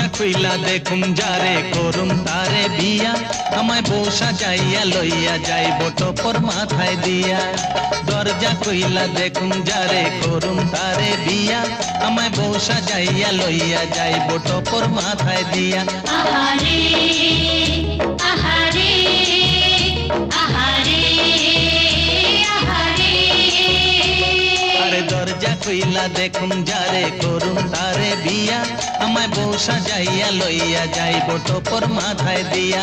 দরজা খুইলা দেখুন যারে করুম তারে বিয়া। আমায় বউ সাজাইয়া লইয়া যাইব টপর মাথায় দিয়া। দরজা খুইলা দেখুম যারে করুম তারে বিয়া। আমায় বউ সাজাইয়া লইয়া যাইব টপর মাথায় দিয়া। আহারে আহারে আহারে আহারে। আরে দরজা খুইলা দেখুম যারে করুম তারে বিয়া। আমায় বউ সাজাইয়া লইয়া যাইব টপর মাথায় দিয়া।